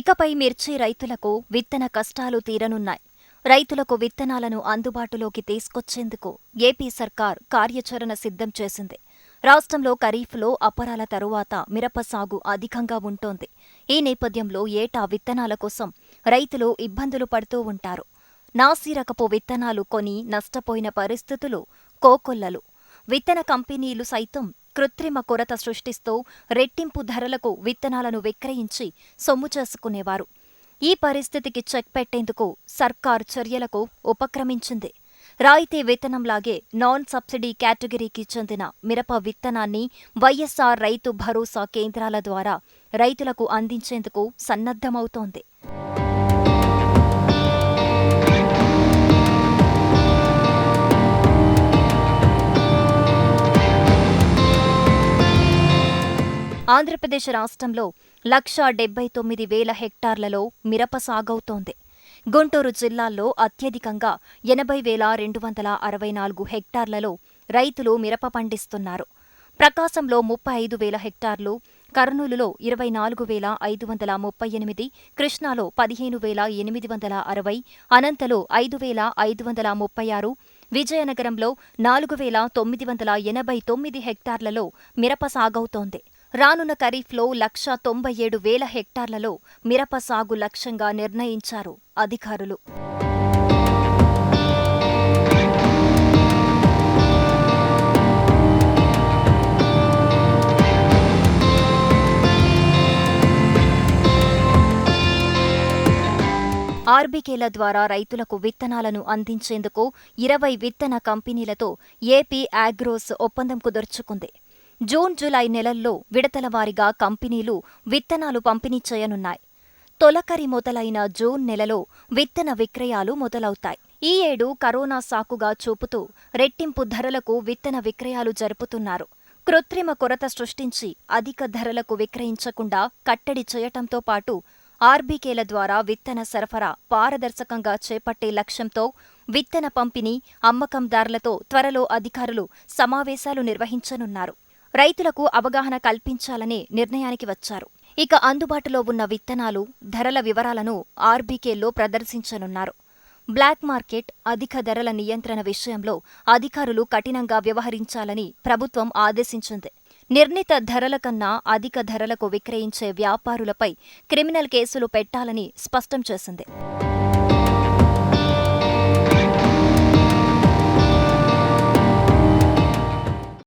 ఇకపై మిర్చి రైతులకు విత్తన కష్టాలు తీరనున్నాయి. రైతులకు విత్తనాలను అందుబాటులోకి తీసుకొచ్చేందుకు ఏపీ సర్కార్ కార్యాచరణ సిద్ధం చేసింది. రాష్ట్రంలో ఖరీఫ్లో అపరాల తరువాత మిరప సాగు అధికంగా ఉంటోంది. ఈ నేపథ్యంలో ఏటా విత్తనాల కోసం రైతులు ఇబ్బందులు పడుతూ ఉంటారు. నాసిరకపు విత్తనాలు కొని నష్టపోయిన పరిస్థితులు కోకొల్లలు. విత్తన కంపెనీలు సైతం కృత్రిమ కొరత సృష్టిస్తూ రెట్టింపు ధరలకు విత్తనాలను విక్రయించి సొమ్ము చేసుకునేవారు. ఈ పరిస్థితికి చెక్ పెట్టేందుకు సర్కార్ చర్యలకు ఉపక్రమించింది. రాయితీ విత్తనంలాగే నాన్ సబ్సిడీ కేటగిరీకి చెందిన మిరప విత్తనాన్ని వైఎస్సార్ రైతు భరోసా కేంద్రాల ద్వారా రైతులకు అందించేందుకు సన్నద్ధమవుతోంది. ఆంధ్రప్రదేశ్ రాష్ట్రంలో లక్షా డెబ్బై తొమ్మిది వేల హెక్టార్లలో మిరప సాగవుతోంది. గుంటూరు జిల్లాల్లో అత్యధికంగా ఎనభై వేల రెండు వందల అరవై నాలుగు హెక్టార్లలో రైతులు మిరప పండిస్తున్నారు. ప్రకాశంలో ముప్పై ఐదు వేల హెక్టార్లు కర్నూలులో ఇరవై నాలుగు వేల ఐదు వందల ముప్పై ఎనిమిది కృష్ణాలో పదిహేను వేల ఎనిమిది వందల అరవై అనంతలో ఐదు వేల ఐదు వందల ముప్పై ఆరు విజయనగరంలో నాలుగు వేల తొమ్మిది వందల ఎనభై తొమ్మిది హెక్టార్లలో మిరప సాగవుతోంది. రానున్న ఖరీఫ్లో లక్ష తొంభై ఏడు వేల హెక్టార్లలో మిరప సాగు లక్ష్యంగా నిర్ణయించారు అధికారులు. ఆర్బీకేల ద్వారా రైతులకు విత్తనాలను అందించేందుకు ఇరవై విత్తన కంపెనీలతో ఏపీ ఆగ్రోస్ ఒప్పందం కుదుర్చుకుంది. జూన్ జూలై నెలల్లో విడతల వారీగా కంపెనీలు విత్తనాలు పంపిణీ చేయనున్నాయి. తొలకరి మొదలైన జూన్ నెలలో విత్తన విక్రయాలు మొదలవుతాయి. ఈ ఏడు కరోనా సాకుగా చూపుతూ రెట్టింపు ధరలకు విత్తన విక్రయాలు జరుపుతున్నారు. కృత్రిమ కొరత సృష్టించి అధిక ధరలకు విక్రయించకుండా కట్టడి చేయటంతో పాటు ఆర్బీకేల ద్వారా విత్తన సరఫరా పారదర్శకంగా చేపట్టే లక్ష్యంతో విత్తన పంపిణీ అమ్మకందారులతో త్వరలో అధికారులు సమావేశాలు నిర్వహించనున్నారు. రైతులకు అవగాహన కల్పించాలనే నిర్ణయానికి వచ్చారు. ఇక అందుబాటులో ఉన్న విత్తనాలు ధరల వివరాలను ఆర్బీకేలో ప్రదర్శించనున్నారు. బ్లాక్ మార్కెట్ అధిక ధరల నియంత్రణ విషయంలో అధికారులు కఠినంగా వ్యవహరించాలని ప్రభుత్వం ఆదేశించింది. నిర్ణీత ధరల కన్నా అధిక ధరలకు విక్రయించే వ్యాపారులపై క్రిమినల్ కేసులు పెట్టాలని స్పష్టం చేసింది.